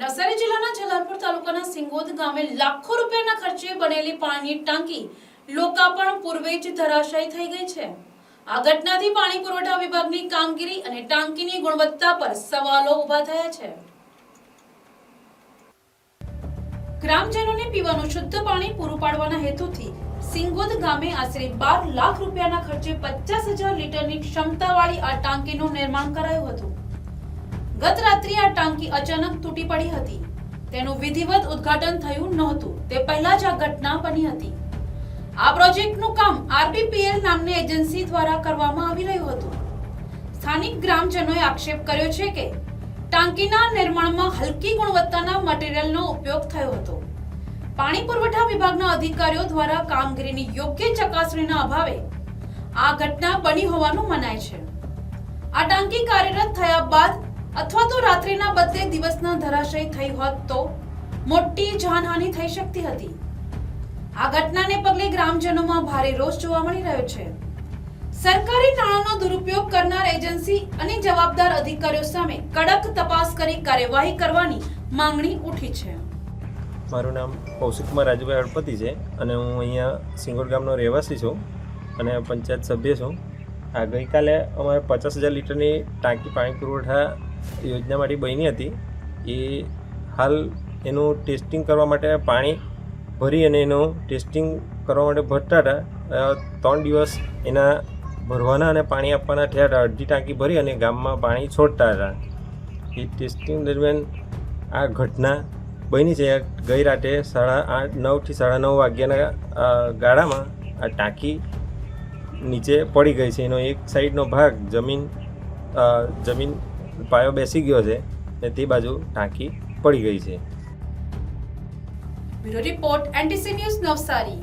નવસારી જિલ્લાના જલાલપુર તાલુકાના સિંગોદ ગામે લાખો રૂપિયાના ખર્ચે બનેલી પાણીની ટાંકી લોકાર્પણ પૂર્વે જ ધરાશાયી થઈ ગઈ છે. આ ઘટનાથી પાણી પુરવઠા વિભાગની કામગીરી અને ટાંકીની ગુણવત્તા પર સવાલો ઊભા થયા છે. ગ્રામજનોને પીવાનું શુદ્ધ પાણી પૂરું પાડવાના હેતુથી સિંગોદ ગામે આશરે બાર લાખ રૂપિયાના ખર્ચે પચાસ હજાર લીટરની ક્ષમતાવાળી આ ટાંકીનું નિર્માણ કરાયું હતું. ગત રાત્રિ આ ટાંકી અચાનક તૂટી પડી હતી. તેનું વિધિવત ઉદ્ઘાટન થયું નહોતું. તે પહેલા જ આ ઘટના બની હતી. આ પ્રોજેક્ટનું કામ આરબીપીએલ નામની એજન્સી દ્વારા કરવામાં આવી રહ્યું હતું. સ્થાનિક ગ્રામજનોએ આક્ષેપ કર્યો છે કે ટાંકીના નિર્માણમાં હલકી ગુણવત્તાના મટીરીયલનો ઉપયોગ થયો હતો. પાણી પુરવઠા વિભાગના અધિકારીઓ દ્વારા કામગીરીની યોગ્ય ચકાસણીના અભાવે આ ઘટના બની હોવાનું મનાય છે. આ ટાંકી કાર્યરત થયા બાદ અથવા તો રાત્રિના બદલે દિવસના ધરાશય થઈ હોત તો મોટી જાનહાનિ થઈ શકતી હતી. આ ઘટનાને પગલે ગ્રામજનોમાં ભારે રોષ જોવા મળી રહ્યો છે. સરકારી નાણાંનો દુરુપયોગ કરનાર એજન્સી અને જવાબદાર અધિકારીઓ સામે કડક તપાસ કરી કાર્યવાહી કરવાની માંગણી ઉઠી છે. મારું નામ કૌશિકમાં રાજુભાઈ હળપતિ છે અને હું અહીંયા સિંગોડ ગામનો રહેવાસી છું અને પંચાયત સભ્ય છું. આ ગઈકાલે અમારે પચાસ હજાર લીટરની ટાંકી પાણી પુરવઠા યોજના માટે બની હતી. એ હાલ એનું ટેસ્ટિંગ કરવા માટે પાણી ભરી અને એનું ટેસ્ટિંગ કરવા માટે ભરતા હતા. ત્રણ દિવસ એના ભરવાના અને પાણી આપવાના થયા હતા. અડધી ટાંકી ભરી અને ગામમાં પાણી છોડતા હતા. એ ટેસ્ટિંગ દરમિયાન આ ઘટના બની છે. ગઈ રાતે સાડા આઠ નવથી સાડા નવ વાગ્યાના ગાળામાં આ ટાંકી નીચે પડી ગઈ છે. એનો એક સાઈડનો ભાગ જમીન જમીન પાયો બેસી ગયો છે ને તે બાજુ ટાંકી પડી ગઈ છે. Report NTC news Navsari.